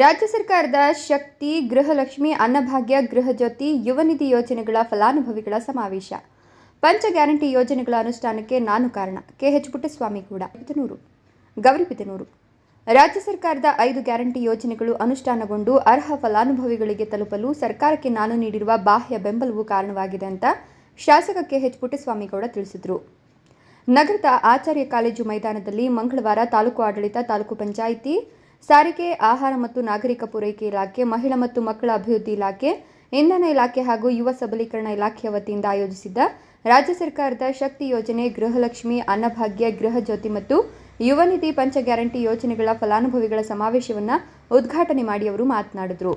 ರಾಜ್ಯ ಸರ್ಕಾರದ ಶಕ್ತಿ, ಗೃಹಲಕ್ಷ್ಮಿ, ಅನ್ನಭಾಗ್ಯ ಗೃಹಜ್ಯೋತಿ ಯುವನಿಧಿ ಯೋಜನೆಗಳ ಫಲಾನುಭವಿಗಳ ಸಮಾವೇಶ. ಪಂಚ ಗ್ಯಾರಂಟಿ ಯೋಜನೆಗಳ ಅನುಷ್ಠಾನಕ್ಕೆ ನಾನು ಕಾರಣ. ಕೆಎಚ್ ಪುಟ್ಟಸ್ವಾಮಿ ಕೂಡ ಬಿದನೂರು ಗೌರಿಬಿದನೂರು ರಾಜ್ಯ ಸರ್ಕಾರದ ಐದು ಗ್ಯಾರಂಟಿ ಯೋಜನೆಗಳು ಅನುಷ್ಠಾನಗೊಂಡು ಅರ್ಹ ಫಲಾನುಭವಿಗಳಿಗೆ ತಲುಪಲು ಸರ್ಕಾರಕ್ಕೆ ನಾನು ನೀಡಿರುವ ಬಾಹ್ಯ ಬೆಂಬಲವು ಕಾರಣವಾಗಿದೆ ಅಂತ ಶಾಸಕ ಕೆಎಚ್ ಪುಟ್ಟಸ್ವಾಮಿಗೌಡ ತಿಳಿಸಿದರು. ನಗರದ ಆಚಾರ್ಯ ಕಾಲೇಜು ಮೈದಾನದಲ್ಲಿ ಮಂಗಳವಾರ ತಾಲೂಕು ಆಡಳಿತ, ತಾಲೂಕು ಪಂಚಾಯಿತಿ ಸಾರಿಗೆ, ಆಹಾರ ಮತ್ತು ನಾಗರಿಕ ಪೂರೈಕೆ ಇಲಾಖೆ, ಮಹಿಳಾ ಮತ್ತು ಮಕ್ಕಳ ಅಭಿವೃದ್ಧಿ ಇಲಾಖೆ, ಇಂಧನ ಇಲಾಖೆ ಹಾಗೂ ಯುವ ಸಬಲೀಕರಣ ಇಲಾಖೆಯ ವತಿಯಿಂದ ಆಯೋಜಿಸಿದ್ದ ರಾಜ್ಯ ಸರ್ಕಾರದ ಶಕ್ತಿ ಯೋಜನೆ, ಗೃಹಲಕ್ಷ್ಮಿ, ಅನ್ನಭಾಗ್ಯ, ಗೃಹ ಜ್ಯೋತಿ ಮತ್ತು ಯುವ ನಿಧಿ ಪಂಚ ಗ್ಯಾರಂಟಿ ಯೋಜನೆಗಳ ಫಲಾನುಭವಿಗಳ ಸಮಾವೇಶವನ್ನು ಉದ್ಘಾಟನೆ ಮಾಡಿ ಅವರು ಮಾತನಾಡಿದರು.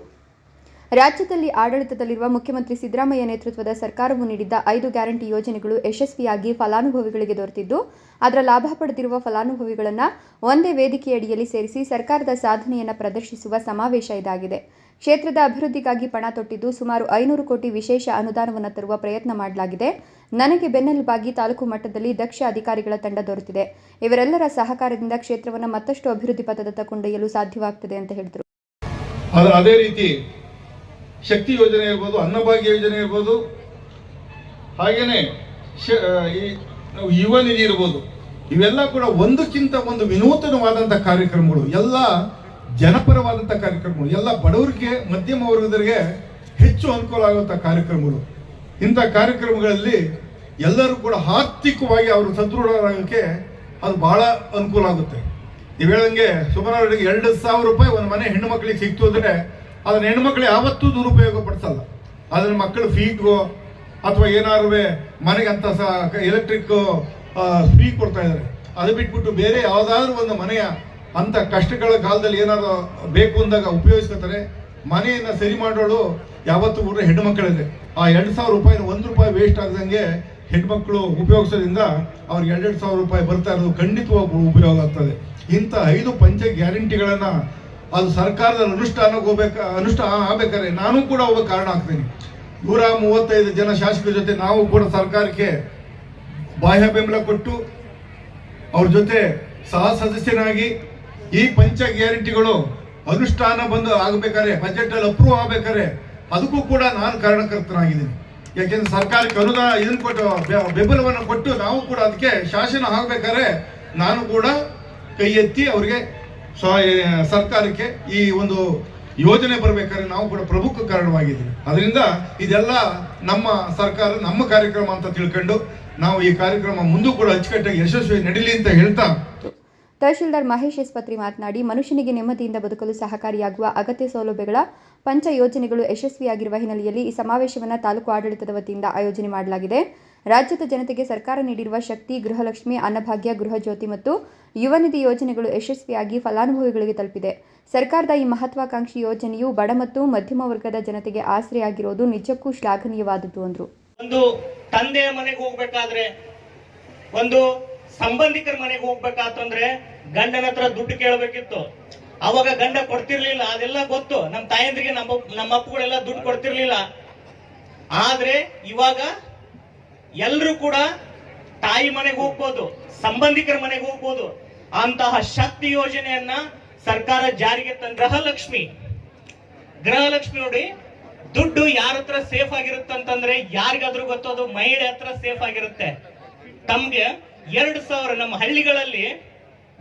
ರಾಜ್ಯದಲ್ಲಿ ಆಡಳಿತದಲ್ಲಿರುವ ಮುಖ್ಯಮಂತ್ರಿ ಸಿದ್ದರಾಮಯ್ಯ ನೇತೃತ್ವದ ಸರ್ಕಾರವು ನೀಡಿದ್ದ ಐದು ಗ್ಯಾರಂಟಿ ಯೋಜನೆಗಳು ಯಶಸ್ವಿಯಾಗಿ ಫಲಾನುಭವಿಗಳಿಗೆ ದೊರೆತಿದ್ದು, ಅದರ ಲಾಭ ಪಡೆದಿರುವ ಫಲಾನುಭವಿಗಳನ್ನು ಒಂದೇ ವೇದಿಕೆಯಡಿಯಲ್ಲಿ ಸೇರಿಸಿ ಸರ್ಕಾರದ ಸಾಧನೆಯನ್ನು ಪ್ರದರ್ಶಿಸುವ ಸಮಾವೇಶ ಇದಾಗಿದೆ. ಕ್ಷೇತ್ರದ ಅಭಿವೃದ್ಧಿಗಾಗಿ ಪಣ ತೊಟ್ಟಿದ್ದು ಸುಮಾರು ಐನೂರು ಕೋಟಿ ವಿಶೇಷ ಅನುದಾನವನ್ನು ತರುವ ಪ್ರಯತ್ನ ಮಾಡಲಾಗಿದೆ. ನನಗೆ ಬೆನ್ನೆಲುಬಾಗಿ ತಾಲೂಕು ಮಟ್ಟದಲ್ಲಿ ದಕ್ಷ ಅಧಿಕಾರಿಗಳ ತಂಡ ದೊರೆತಿದೆ. ಇವರೆಲ್ಲರ ಸಹಕಾರದಿಂದ ಕ್ಷೇತ್ರವನ್ನು ಮತ್ತಷ್ಟು ಅಭಿವೃದ್ಧಿ ಪಥದತ್ತ ಕೊಂಡೊಯ್ಯಲು ಸಾಧ್ಯವಾಗ್ತದೆ ಅಂತ ಹೇಳಿದರು. ಅದ ರೀತಿ ಶಕ್ತಿ ಯೋಜನೆ ಇರ್ಬೋದು, ಅನ್ನಭಾಗ್ಯ ಯೋಜನೆ ಇರ್ಬೋದು. ಹಾಗೇನೆ ಶ ಈ ಯುವ ನಿಧಿ ಇರ್ಬೋದು. ಇವೆಲ್ಲ ಕೂಡ ಒಂದಕ್ಕಿಂತ ಒಂದು ವಿನೂತನವಾದಂಥ ಕಾರ್ಯಕ್ರಮಗಳು. ಎಲ್ಲ ಜನಪರವಾದಂಥ ಕಾರ್ಯಕ್ರಮಗಳು. ಎಲ್ಲ ಬಡವರಿಗೆ, ಮಧ್ಯಮ ವರ್ಗದವರಿಗೆ ಹೆಚ್ಚು ಅನುಕೂಲ ಆಗುವಂಥ ಕಾರ್ಯಕ್ರಮಗಳು. ಇಂಥ ಕಾರ್ಯಕ್ರಮಗಳಲ್ಲಿ ಎಲ್ಲರೂ ಕೂಡ ಆರ್ಥಿಕವಾಗಿ ಅವರು ಸದೃಢರಾಗೋಕ್ಕೆ ಅದು ಬಹಳ ಅನುಕೂಲ ಆಗುತ್ತೆ. ನೀವು ಹೇಳಂಗೆ ಸುಮಾರು ಎರಡು ಸಾವಿರ ರೂಪಾಯಿ ಒಂದು ಮನೆ ಹೆಣ್ಣು ಮಕ್ಕಳಿಗೆ ಸಿಕ್ತು ಅಂದ್ರೆ ಅದನ್ನ ಹೆಣ್ಮಕ್ಳು ಯಾವತ್ತೂ ದುರುಪಯೋಗ ಪಡಿಸಲ್ಲ ಅದನ್ನ ಮಕ್ಕಳು ಫೀಗೋ ಅಥವಾ ಏನಾದ್ರು ಮನೆಗೆ ಅಂತ ಎಲೆಕ್ಟ್ರಿಕ್ ಫ್ರೀ ಕೊಡ್ತಾ ಇದಾರೆ ಅದು ಬಿಟ್ಬಿಟ್ಟು ಬೇರೆ ಯಾವುದಾದ್ರೂ ಒಂದು ಮನೆಯ ಅಂತ ಕಷ್ಟಗಳ ಕಾಲದಲ್ಲಿ ಏನಾದ್ರು ಬೇಕು ಅಂದಾಗ ಉಪಯೋಗಿಸ್ಕೊತಾರೆ. ಮನೆಯನ್ನ ಸರಿ ಮಾಡೋಳು ಯಾವತ್ತೂ ಕೂಡ ಹೆಣ್ಣು ಮಕ್ಕಳಿದೆ ಆ ಎರಡು ಸಾವಿರ ರೂಪಾಯಿನ ಒಂದು ರೂಪಾಯಿ ವೇಸ್ಟ್ ಆಗದಂಗೆ ಹೆಣ್ಮಕ್ಳು ಉಪಯೋಗಿಸೋದ್ರಿಂದ ಅವ್ರಿಗೆ ಎರಡೆರಡು ಸಾವಿರ ರೂಪಾಯಿ ಬರ್ತಾ ಇರೋದು ಖಂಡಿತವಾಗಿ ಉಪಯೋಗ ಆಗ್ತದೆ. ಇಂಥ ಐದು ಪಂಚ ಗ್ಯಾರಂಟಿಗಳನ್ನ ಅದು ಸರ್ಕಾರದ ಅನುಷ್ಠಾನಕ್ಕೆ ಹೋಗ್ಬೇಕ ಅನುಷ್ಠಾನ ಆಗ್ಬೇಕಾದ್ರೆ ನಾನು ಕೂಡ ಒಬ್ಬ ಕಾರಣ ಆಗ್ತೀನಿ. ನೂರ ಮೂವತ್ತೈದು ಜನ ಶಾಸಕರ ಜೊತೆ ನಾವು ಕೂಡ ಸರ್ಕಾರಕ್ಕೆ ಬಾಹ್ಯ ಬೆಂಬಲ ಕೊಟ್ಟು ಅವ್ರ ಜೊತೆ ಸಹ ಸದಸ್ಯನಾಗಿ ಈ ಪಂಚ ಗ್ಯಾರಂಟಿಗಳು ಅನುಷ್ಠಾನ ಬಂದು ಆಗಬೇಕಾದ್ರೆ ಬಜೆಟ್ ಅಲ್ಲಿ ಅಪ್ರೂವ್ ಆಗ್ಬೇಕಾದ್ರೆ ಅದಕ್ಕೂ ಕೂಡ ನಾನು ಕಾರಣಕರ್ತನಾಗಿದ್ದೀನಿ. ಯಾಕೆಂದ್ರೆ ಸರ್ಕಾರಕ್ಕೆ ಅನುದಾನ ಇದನ್ನು ಕೊಟ್ಟು ಬೆಂಬಲವನ್ನು ಕೊಟ್ಟು ನಾವು ಕೂಡ ಅದಕ್ಕೆ ಶಾಸನ ಆಗಬೇಕಾದ್ರೆ ನಾನು ಕೂಡ ಕೈ ಎತ್ತಿ ಅವರಿಗೆ ಸರ್ಕಾರಕ್ಕೆ ಈ ಒಂದು ಯೋಜನೆ ಬರಬೇಕಾದ್ರೆ ನಾವು ಕೂಡ ಪ್ರಮುಖ ಕಾರಣವಾಗಿದ್ದೀವಿ. ಅದರಿಂದ ಇದೆಲ್ಲ ನಮ್ಮ ಸರ್ಕಾರ, ನಮ್ಮ ಕಾರ್ಯಕ್ರಮ ಅಂತ ತಿಳ್ಕೊಂಡು ನಾವು ಈ ಕಾರ್ಯಕ್ರಮ ಮುಂದೂ ಕೂಡ ಅಚ್ಚುಕಟ್ಟಾಗಿ ಯಶಸ್ವಿ ನಡೀಲಿ ಅಂತ ಹೇಳ್ತಾ ತಹಶೀಲ್ದಾರ್ ಮಹೇಶ್ ಎಸ್ಪತ್ರಿ ಮಾತನಾಡಿ, ಮನುಷ್ಯನಿಗೆ ನೆಮ್ಮದಿಯಿಂದ ಬದುಕಲು ಸಹಕಾರಿಯಾಗುವ ಅಗತ್ಯ ಸೌಲಭ್ಯಗಳ ಪಂಚ ಯೋಜನೆಗಳು ಯಶಸ್ವಿಯಾಗಿರುವ ಹಿನ್ನೆಲೆಯಲ್ಲಿ ಈ ಸಮಾವೇಶವನ್ನು ತಾಲೂಕು ಆಡಳಿತದ ವತಿಯಿಂದ ಆಯೋಜನೆ ಮಾಡಲಾಗಿದೆ. ರಾಜ್ಯದ ಜನತೆಗೆ ಸರ್ಕಾರ ನೀಡಿರುವ ಶಕ್ತಿ, ಗೃಹಲಕ್ಷ್ಮಿ, ಅನ್ನಭಾಗ್ಯ, ಗೃಹಜ್ಯೋತಿ ಮತ್ತು ಯುವ ನಿಧಿ ಯೋಜನೆಗಳು ಯಶಸ್ವಿಯಾಗಿ ಫಲಾನುಭವಿಗಳಿಗೆ ತಲುಪಿದೆ. ಸರ್ಕಾರದ ಈ ಮಹತ್ವಾಕಾಂಕ್ಷಿ ಯೋಜನೆಯು ಬಡ ಮತ್ತು ಮಧ್ಯಮ ವರ್ಗದ ಜನತೆಗೆ ಆಸರೆಯಾಗಿರೋದು ನಿಜಕ್ಕೂ ಶ್ಲಾಘನೀಯವಾದದ್ದು, ಅಂದರು. ಒಂದು ತಂದೆಯ ಮನೆಗೆ ಹೋಗ್ಬೇಕಾದ್ರೆ, ಒಂದು ಸಂಬಂಧಿಕರ ಮನೆಗೆ ಹೋಗ್ಬೇಕಾತಂದ್ರೆ ಗಂಡನ ಹತ್ರ ದುಡ್ಡು ಕೇಳಬೇಕಿತ್ತು. ಅವಾಗ ಗಂಡ ಕೊಡ್ತಿರ್ಲಿಲ್ಲ, ಅದೆಲ್ಲ ಗೊತ್ತು. ನಮ್ಮ ತಾಯಂದ್ರಿಗೆ ನಮ್ಮ ನಮ್ಮ ಅಪ್ಪಗಳೆಲ್ಲ ದುಡ್ಡು ಕೊಡ್ತಿರ್ಲಿಲ್ಲ. ಆದ್ರೆ ಇವಾಗ ಎಲ್ರು ಕೂಡ ತಾಯಿ ಮನೆಗೆ ಹೋಗ್ಬೋದು, ಸಂಬಂಧಿಕರ ಮನೆಗೆ ಹೋಗ್ಬೋದು. ಅಂತಹ ಶಕ್ತಿ ಯೋಜನೆಯನ್ನ ಸರ್ಕಾರ ಜಾರಿಗೆ ತಂದ ಗೃಹಲಕ್ಷ್ಮಿ. ಗೃಹಲಕ್ಷ್ಮಿ ನೋಡಿ, ದುಡ್ಡು ಯಾರ ಹತ್ರ ಸೇಫ್ ಆಗಿರುತ್ತೆ ಅಂತಂದ್ರೆ ಯಾರಿಗಾದ್ರೂ ಗೊತ್ತೋದು ಮಹಿಳೆ ಹತ್ರ ಸೇಫ್ ಆಗಿರುತ್ತೆ. ತಮ್ಗೆ ಎರಡು ಸಾವಿರ, ನಮ್ಮ ಹಳ್ಳಿಗಳಲ್ಲಿ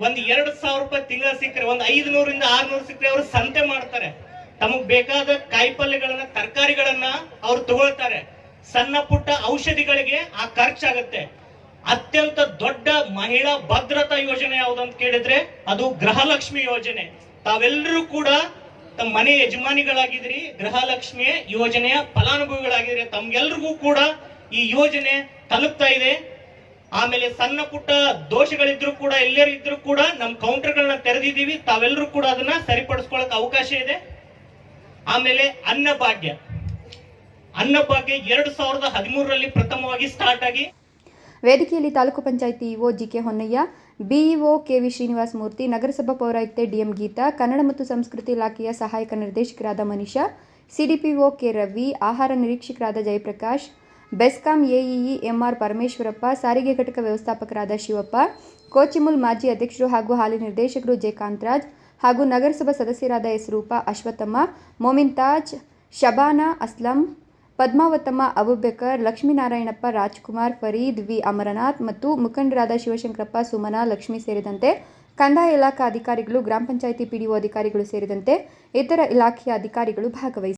ಒಂದ್ ಎರಡು ಸಾವಿರ ರೂಪಾಯಿ ತಿಂಗಳ ಸಿಕ್ಕರೆ, ಒಂದ್ ಐದುನೂರಿಂದ ಆರ್ನೂರು ಸಿಕ್ಕರೆ ಅವರು ಸಂತೆ ಮಾಡ್ತಾರೆ. ತಮಗ್ ಬೇಕಾದ ಕಾಯಿಪಲ್ಯಗಳನ್ನ, ತರಕಾರಿಗಳನ್ನ ಅವ್ರು ತಗೊಳ್ತಾರೆ. ಸಣ್ಣ ಪುಟ್ಟ ಔಷಧಿಗಳಿಗೆ ಆ ಖರ್ಚಾಗತ್ತೆ. ಅತ್ಯಂತ ದೊಡ್ಡ ಮಹಿಳಾ ಭದ್ರತಾ ಯೋಜನೆ ಯಾವ್ದಂತ ಕೇಳಿದ್ರೆ ಅದು ಗೃಹಲಕ್ಷ್ಮಿ ಯೋಜನೆ. ತಾವೆಲ್ಲರೂ ಕೂಡ ತಮ್ಮ ಮನೆ ಯಜಮಾನಿಗಳಾಗಿದ್ರಿ ಗೃಹಲಕ್ಷ್ಮಿ ಯೋಜನೆಯ ಫಲಾನುಭವಿಗಳಾಗಿದ್ರೆ ತಮ್ಗೆಲ್ರಿಗೂ ಕೂಡ ಈ ಯೋಜನೆ ತಲುಪ್ತಾ ಇದೆ. ಆಮೇಲೆ ಸಣ್ಣ ಪುಟ್ಟ ದೋಷಗಳಿದ್ರು ಕೂಡ ಎಲ್ಲರೂ ಇದ್ರು ಕೂಡ ನಮ್ಮ ಕೌಂಟರ್ಗಳನ್ನ ತೆರೆದಿದ್ದೀವಿ. ತಾವೆಲ್ಲರೂ ಕೂಡ ಅದನ್ನ ಸರಿಪಡಿಸ್ಕೊಳಕ್ ಅವಕಾಶ ಇದೆ. ಆಮೇಲೆ ಅನ್ನಭಾಗ್ಯ ಅನ್ನಭಾಗ್ಯ ಎರಡು ಸಾವಿರದ ಹದಿಮೂರರಲ್ಲಿ ಪ್ರಥಮವಾಗಿ ಸ್ಟಾರ್ಟ್ ಆಗಿ ವೇದಿಕೆಯಲ್ಲಿ taluk panchayat EO GK Honnaiah, BEO KV Srinivasa Murthy, ನಗರಸಭಾ ಪೌರಾಯುಕ್ತೆ ಡಿಎಂ ಗೀತಾ, ಕನ್ನಡ ಮತ್ತು ಸಂಸ್ಕೃತಿ ಇಲಾಖೆಯ ಸಹಾಯಕ ನಿರ್ದೇಶಕರಾದ ಮನೀಷಾ, ಸಿಡಿಪಿಒ ಕೆ ರವಿ, ಆಹಾರ ನಿರೀಕ್ಷಕರಾದ ಜಯಪ್ರಕಾಶ್, ಬೆಸ್ಕಾಂ ಎಇಇ ಎಂಆರ್ ಪರಮೇಶ್ವರಪ್ಪ, ಸಾರಿಗೆ ಘಟಕ ವ್ಯವಸ್ಥಾಪಕರಾದ ಶಿವಪ್ಪ, ಕೋಚಿಮುಲ್ ಮಾಜಿ ಅಧ್ಯಕ್ಷರು ಹಾಗೂ ಹಾಲಿ ನಿರ್ದೇಶಕರು ಜೆ ಕಾಂತರಾಜ್ ಹಾಗೂ ನಗರಸಭಾ ಸದಸ್ಯರಾದ ಎಸ್ ರೂಪಾ ಅಶ್ವಥಮ್ಮ ಮೊಮಿನ್ತಾಜ್ ಶಬಾನಾ ಅಸ್ಲಂ ಪದ್ಮಾವತಮ್ಮ, ಅಬುಬೆಕರ್, ಲಕ್ಷ್ಮೀನಾರಾಯಣಪ್ಪ, ರಾಜ್ಕುಮಾರ್, ಫರೀದ್ ವಿ. ಅಮರನಾಥ್ ಮತ್ತು ಮುಖಂಡರಾದ ಶಿವಶಂಕರಪ್ಪ, ಸುಮನಾ, ಲಕ್ಷ್ಮಿ ಸೇರಿದಂತೆ ಕಂದಾಯ ಇಲಾಖಾ ಅಧಿಕಾರಿಗಳು, ಗ್ರಾಮ ಪಂಚಾಯಿತಿ ಪಿಡಿಒ ಅಧಿಕಾರಿಗಳು ಸೇರಿದಂತೆ ಇತರ ಇಲಾಖೆಯ ಅಧಿಕಾರಿಗಳು ಭಾಗವಹಿಸಿದ್ದರು.